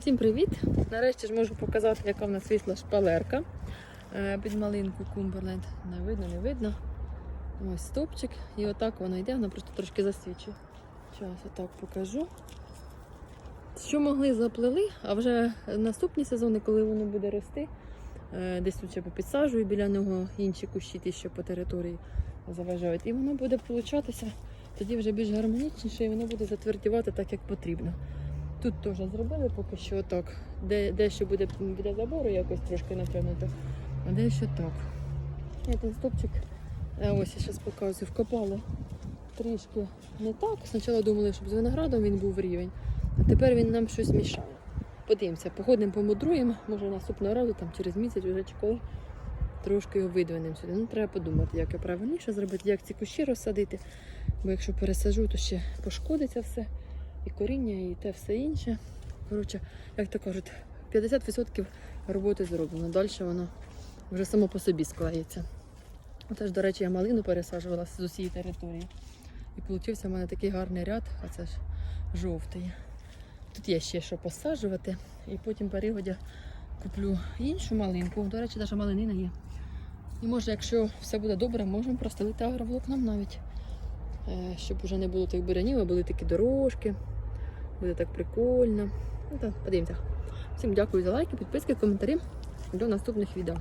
Всім привіт! Нарешті ж можу показати, яка в нас вийшла шпалерка е, під малинку Кумберленд. Не видно, не видно. Ось стопчик. І отак вона йде, вона просто трошки засвічує. Зараз отак покажу. Що могли, заплели, а вже наступні сезони, коли воно буде рости, е, десь тут ще попідсаджую біля нього інші кущі, ті, що по території заважають. І воно буде получатися тоді вже більш гармонічніше і воно буде затвердівати так, як потрібно. Тут теж зробили поки що отак. Де, дещо буде біля забору якось трошки натягнуто, а дещо так. Я ten стопчик, е, ось я зараз показую, вкопали трішки не так. Спочатку думали, щоб з виноградом він був рівень, а тепер він нам щось мішає. Подивимося, походимо, помудруємо, може наступного разу, там через місяць вже чи коли трошки його видвинемо сюди. Ну, треба подумати, як я правильніше зробити, як ці кущі розсадити. Бо якщо пересаджу, то ще пошкодиться все. І коріння, і те все інше. Коротше, як то кажуть, 50% роботи зроблено. Далі воно вже само по собі склеїться. Теж, до речі, я малину пересаджувала з усієї території. І получився в мене такий гарний ряд, а це ж жовтий. Тут є ще що посаджувати. І потім перегодя куплю іншу малинку. До речі, навіть малинина є. І може, якщо все буде добре, можемо простелити агроволокном навіть. Е, Щоб вже не було тих бурянів, а були такі дорожки. Буде так прикольно. Ну так, подивимося. Всім дякую за лайки, підписки, коментарі. До наступних відео.